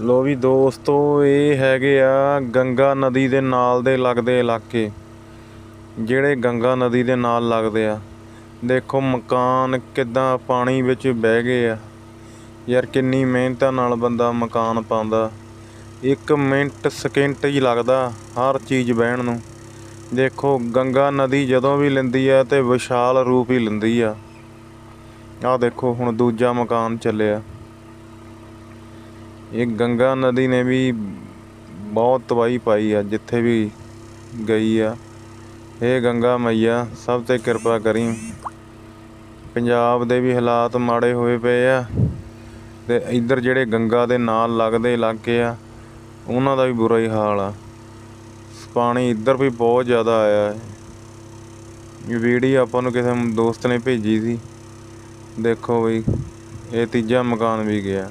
ਲੋ ਵੀ ਦੋਸਤੋ, ਇਹ ਹੈਗੇ ਆ ਗੰਗਾ ਨਦੀ ਦੇ ਨਾਲ ਦੇ ਲੱਗਦੇ ਇਲਾਕੇ। ਜਿਹੜੇ ਗੰਗਾ ਨਦੀ ਦੇ ਨਾਲ ਲੱਗਦੇ ਆ। ਦੇਖੋ ਮਕਾਨ ਕਿੱਦਾਂ ਪਾਣੀ ਵਿੱਚ ਬਹਿ ਗਏ ਆ। ਯਾਰ ਕਿੰਨੀ ਮਿਹਨਤਾਂ ਨਾਲ ਬੰਦਾ ਮਕਾਨ ਪਾਉਂਦਾ। ਇੱਕ ਮਿੰਟ ਸਕਿੰਟ ਹੀ ਲੱਗਦਾ ਹਰ ਚੀਜ਼ ਬਹਿਣ ਨੂੰ। ਦੇਖੋ ਗੰਗਾ ਨਦੀ ਜਦੋਂ ਵੀ ਲੈਂਦੀ ਆ ਤੇ ਵਿਸ਼ਾਲ ਰੂਪ ਹੀ ਲੈਂਦੀ ਆ। ਆਹ ਦੇਖੋ ਹੁਣ ਦੂਜਾ ਮਕਾਨ ਚੱਲਿਆ। ਇਹ ਗੰਗਾ ਨਦੀ ਨੇ ਵੀ ਬਹੁਤ ਤਬਾਹੀ ਪਾਈ ਆ, ਜਿੱਥੇ ਵੀ ਗਈ ਆ। ਇਹ ਗੰਗਾ ਮਈਆ, ਸਭ ਤੇ ਕਿਰਪਾ ਕਰੀ। ਪੰਜਾਬ ਦੇ ਵੀ ਹਾਲਾਤ ਮਾੜੇ ਹੋਏ ਪਏ ਆ ਤੇ ਇੱਧਰ ਜਿਹੜੇ ਗੰਗਾ ਦੇ ਨਾਲ ਲੱਗਦੇ ਇਲਾਕੇ ਆ, ਉਹਨਾਂ ਦਾ ਵੀ ਬੁਰਾ ਹੀ ਹਾਲ ਆ। ਪਾਣੀ ਇੱਧਰ ਵੀ ਬਹੁਤ ਜ਼ਿਆਦਾ ਆਇਆ ਹੈ। ਇਹ ਵੀਡੀਓ ਆਪਾਂ ਨੂੰ ਕਿਸੇ ਦੋਸਤ ਨੇ ਭੇਜੀ ਸੀ। ਦੇਖੋ ਬਈ, ਇਹ ਤੀਜਾ ਮਕਾਨ ਵੀ ਗਿਆ।